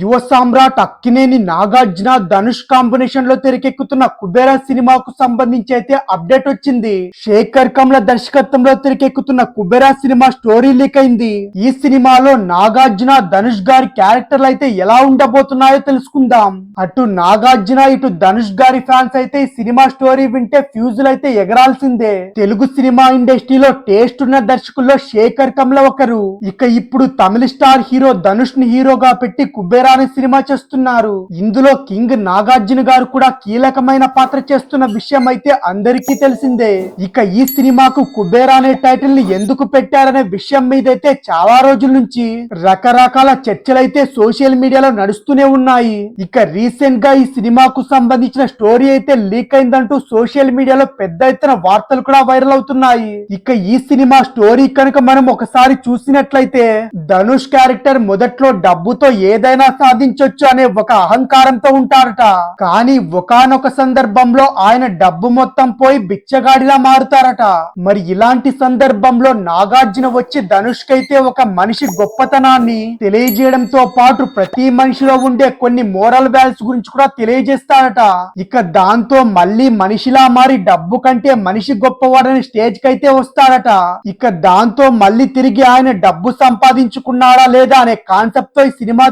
యువ సామ్రాట్ అక్కినేని నాగార్జున ధనుష్ కాంబినేషన్లో తెరకెక్కుతున్న కుబేర సినిమాకు సంబంధించి అయితే అప్డేట్ వచ్చింది. శేఖర్ కమ్ల దర్శకత్వంలో తెరకెక్కుతున్న కుబేర సినిమా స్టోరీ లీక్ అయింది. ఈ సినిమాలో నాగార్జున ధనుష్ గారి క్యారెక్టర్లు అయితే ఎలా ఉండబోతున్నాయో తెలుసుకుందాం. అటు నాగార్జున ఇటు ధనుష్ గారి ఫ్యాన్స్ అయితే ఈ సినిమా స్టోరీ వింటే ఫ్యూజులు అయితే ఎగరాల్సిందే. తెలుగు సినిమా ఇండస్ట్రీలో టేస్ట్ ఉన్న దర్శకుల్లో శేఖర్ కమ్ల ఒకరు. ఇక ఇప్పుడు తమిళ స్టార్ హీరో ధనుష్ని హీరోగా పెట్టి కుబేర అనే సినిమా చేస్తున్నారు. ఇందులో కింగ్ నాగార్జున గారు కూడా కీలకమైన పాత్ర చేస్తున్న విషయం అయితే అందరికీ తెలిసిందే. ఇక ఈ సినిమాకు కుబేరా అనే టైటిల్ని ఎందుకు పెట్టారనే విషయం మీదైతే చాలా రోజుల నుంచి రకరకాల చర్చలైతే సోషల్ మీడియాలో నడుస్తూనే ఉన్నాయి. ఇక రీసెంట్గా ఈ సినిమాకు సంబంధించిన స్టోరీ అయితే లీక్ అయిందంటూ సోషల్ మీడియాలో పెద్ద ఎత్తున వార్తలు కూడా వైరల్ అవుతున్నాయి. ఇక ఈ సినిమా స్టోరీ కనుక మనం ఒకసారి చూసినట్లయితే ధనుష్ క్యారెక్టర్ మొదట్లో డబ్బుతో ఏదైనా సాధించొచ్చు అనే ఒక అహంకారంతో ఉంటారట. కానీ ఒకనొక సందర్భంలో ఆయన డబ్బు మొత్తం పోయి బిచ్చగాడిలా మారుతారట. మరి ఇలాంటి సందర్భంలో నాగార్జున వచ్చి ధనుష్ కైతే ఒక మనిషి గొప్పతనాన్ని తెలియజేయడంతో పాటు ప్రతి మనిషిలో ఉండే కొన్ని మోరల్ వాల్యూస్ గురించి కూడా తెలియజేస్తారట. ఇక దాంతో మళ్ళీ మనిషిలా మారి డబ్బు కంటే మనిషి గొప్పవాడని స్టేజ్ కైతే వస్తాడట ఇక దాంతో మళ్ళీ తిరిగి ఆయన డబ్బు సంపాదించుకున్నాడా లేదా అనే కాన్సెప్ట్తో ఈ సినిమా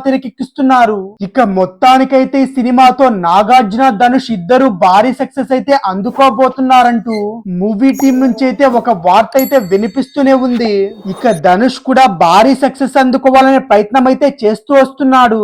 తెరకెక్కిస్తున్నారు ఇక మొత్తానికైతే ఈ సినిమాతో నాగార్జున ధనుష్ ఇద్దరు భారీ సక్సెస్ అయితే అందుకోబోతున్నారంటూ మూవీ టీం నుంచి అయితే ఒక వార్త అయితే వినిపిస్తూనే ఉంది. ఇక ధనుష్ కూడా భారీ సక్సెస్ అందుకోవాలనే ప్రయత్నం అయితే చేస్తూ వస్తున్నాడు.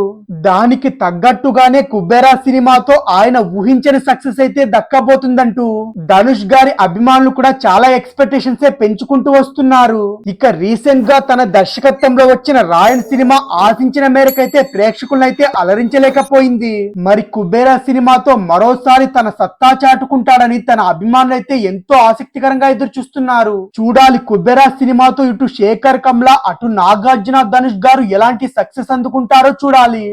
దానికి తగ్గట్టుగానే కుబేరా సినిమాతో ఆయన ఊహించని సక్సెస్ అయితే దక్కబోతుందంటూ ధనుష్ గారి అభిమానులు కూడా చాలా ఎక్స్పెక్టేషన్స్ పెంచుకుంటూ వస్తున్నారు. ఇక రీసెంట్గా తన దర్శకత్వంలో వచ్చిన రాయన్ సినిమా ఆశించిన మేరకైతే ప్రేక్ష అయితే అలరించలేకపోయింది. మరి కుబేరా సినిమాతో మరోసారి తన సత్తా చాటుకుంటాడని తన అభిమానులు అయితే ఎంతో ఆసక్తికరంగా ఎదురు చూస్తున్నారు చూడాలి కుబేరా సినిమాతో ఇటు శేఖర్ కమ్లా అటు నాగార్జున ధనుష్ గారు ఎలాంటి సక్సెస్ అందుకుంటారో చూడాలి.